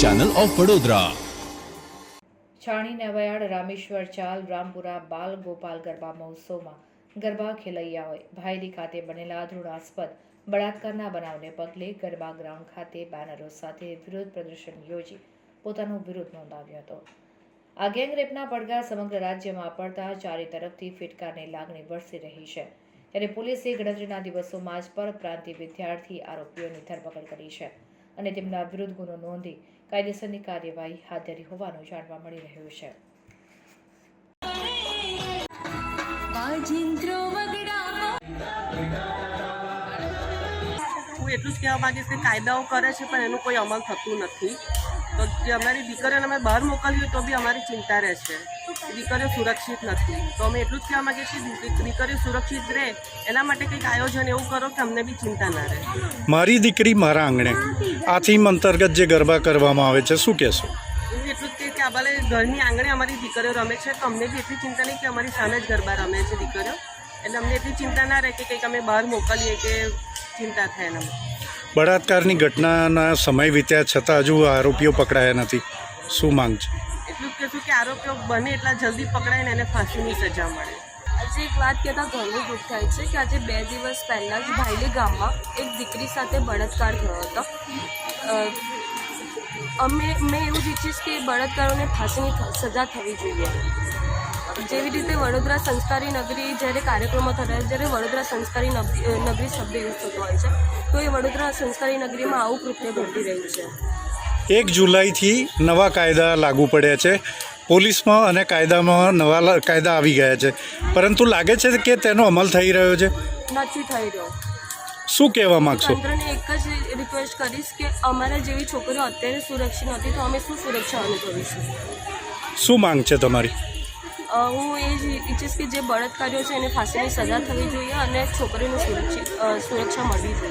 Channel of Vadodara Chhani Navayard Rameshwar ચાલ, રામપુરા બાલ, ગોપાલ ગરબા મહોત્સવમાં ગરબા ખેલૈયાઓએ ભાયલી ખાતે બનેલા ધૃણાસ્પદ બળાત્કારના બનાવને પગલે ગરબા ગ્રાઉન્ડ ખાતે બેનરો સાથે વિરોધ પ્રદર્શન યોજી પોતાનો વિરોધ નોંધાવ્યો હતો. આ ગેંગરેપના પડઘા સમગ્ર રાજ્યમાં પડતા ચારે તરફથી ફિટકારની લાગણી વરસી રહી છે. ત્યારે પોલીસે ગણતરીના દિવસોમાં જ પરપ્રાંતિ વિદ્યાર્થી આરોપીઓની ધરપકડ કરી છે. અને તેમના વિરુદ્ધ ગુનો નોંધી કાયદેસરની કાર્યવાહી હાથ ધરી હોવાનું જાણવા મળી રહ્યું છે. એટલું જ કહેવા માંગીશ કે કાયદાઓ કરે છે, પણ એનું કોઈ અમલ થતું નથી. તો જે અમારી દીકરીઓને અમે બહાર મોકલીએ તો બી અમારી ચિંતા રહેશે દીકરીઓ સુરક્ષિત નથી. તો અમે એટલું જ કહેવા માગીએ છીએ દીકરીઓ સુરક્ષિત રહે. એના માટે કંઈક આયોજન એવું કરો કે અમને બી ચિંતા ના રહે. મારી દીકરી મારા આંગણે. આ થીમ અંતર્ગત જે ગરબા કરવામાં આવે છે શું કહેશો? એટલું જ કહે કે આ ભલે ઘરની આંગણે અમારી દીકરીઓ રમે છે તો અમને બી એટલી ચિંતા નહીં કે અમારી સામે જ ગરબા રમે છે દીકરીઓ. એટલે અમને એટલી ચિંતા ના રહે કે કંઈક અમે બહાર મોકલીએ કે ચિંતા થાય એના માટે બળાત્કારની ઘટનાના સમય વીત્યા છતાં હજુ આરોપીઓ પકડાયા નથી. શું માંગ છે? એટલું કહેશું કે આરોપીઓ બને એટલા જલ્દી પકડાય ને એને ફાંસીની સજા મળે. આજે એક વાત કહેતા ઘણું દુઃખ થાય છે કે આજે બે દિવસ પહેલાં જ ભાઈલી ગામમાં એક દીકરી સાથે બળાત્કાર થયો હતો. અમે મેં એવું જ ઈચ્છીશ કે બળાત્કારોને ફાંસીની સજા થવી જોઈએ. જેવી રીતે વડોદરા સંસ્કારી નગરી જ્યારે કાર્યક્રમો થતા જ્યારે વડોદરા સંસ્કારી નગરી શબ્દ યુઝ થતો હોય છે. તો એ વડોદરા સંસ્કારી નગરીમાં આવું કૃત્ય ઘટી રહ્યું છે. એક જુલાઈથી નવા કાયદા લાગુ પડ્યા છે. પોલીસમાં અને કાયદામાં નવા કાયદા આવી ગયા છે. પરંતુ લાગે છે કે તેનો અમલ થઈ રહ્યો છે? નથી થઈ રહ્યો. શું કહેવા માંગશો? તંત્રને એક જ રિક્વેસ્ટ કરીશ કે અમારા જેવી છોકરીઓ અત્યારે સુરક્ષિત નથી તો અમે શું સુરક્ષા અનુભવીશું? શું માંગ છે તમારી? હું એ જ ઈચ્છીશ કે જે બળાત્કારીઓ છે એને ફાંસીની સજા થવી જોઈએ અને છોકરીનું સુરક્ષિત સુરક્ષા મળવી જોઈએ.